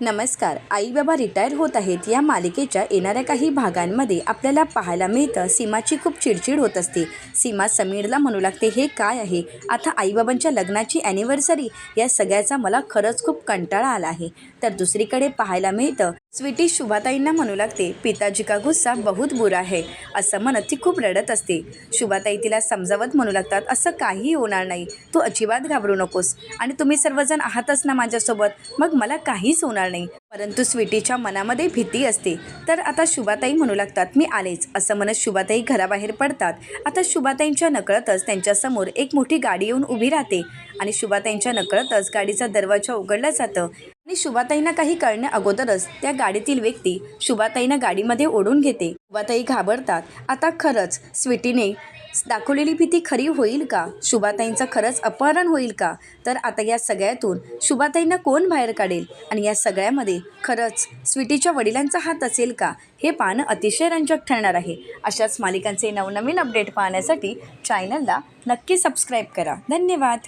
नमस्कार. आई बाबा रिटायर होत आहेत. या मालिकेच्या येणाऱ्या काही भागांमध्ये आपल्याला पाहायला मिळतं सीमाची खूप चिडचिड होत असते. सीमा समीरला म्हणू लागते हे काय आहे? आता आईबाबांच्या लग्नाची ॲनिव्हर्सरी या सगळ्याचा मला खरंच खूप कंटाळा आला आहे. तर दुसरीकडे पाहायला मिळतं स्वीटी शुभाताईंना म्हणू लागते पिताजी का गुस्सा बहुत बुरा है. असं म्हणत ती खूप रडत असते. शुभाताई तिला समजावत म्हणू लागतात असं काहीही होणार नाही. तू अजिबात घाबरू नकोस. आणि तुम्ही सर्वजण आहातच ना माझ्यासोबत. मग मला काहीच होणार होणार नाही. परंतु स्वीटीच्या मनामध्ये भीती असते. तर आता शुभाताई म्हणू लागतात मी आलेच. असं म्हणत शुभाताई घराबाहेर पडतात. आता शुभाताईंच्या नकळतच त्यांच्यासमोर एक मोठी गाडी येऊन उभी राहते आणि शुभाताईंच्या नकळतच गाडीचा दरवाजा उघडला जातं. आणि शुभाताईंना काही कळण्या अगोदरच त्या गाडीतील व्यक्ती शुभाताईंना गाडीमध्ये ओढून घेते. शुभाताई घाबरतात. आता खरंच स्वीटीने दाखवलेली भीती खरी होईल का? शुभाताईंचं खरंच अपहरण होईल का? तर आता या सगळ्यातून शुभाताईंना कोण बाहेर काढेल? आणि या सगळ्यामध्ये खरंच स्वीटीच्या वडिलांचा हात असेल का? हे पाहणं अतिशय रंजक ठरणार आहे. अशाच मालिकांचे नवनवीन अपडेट पाहण्यासाठी चॅनलला नक्की सबस्क्राईब करा. धन्यवाद.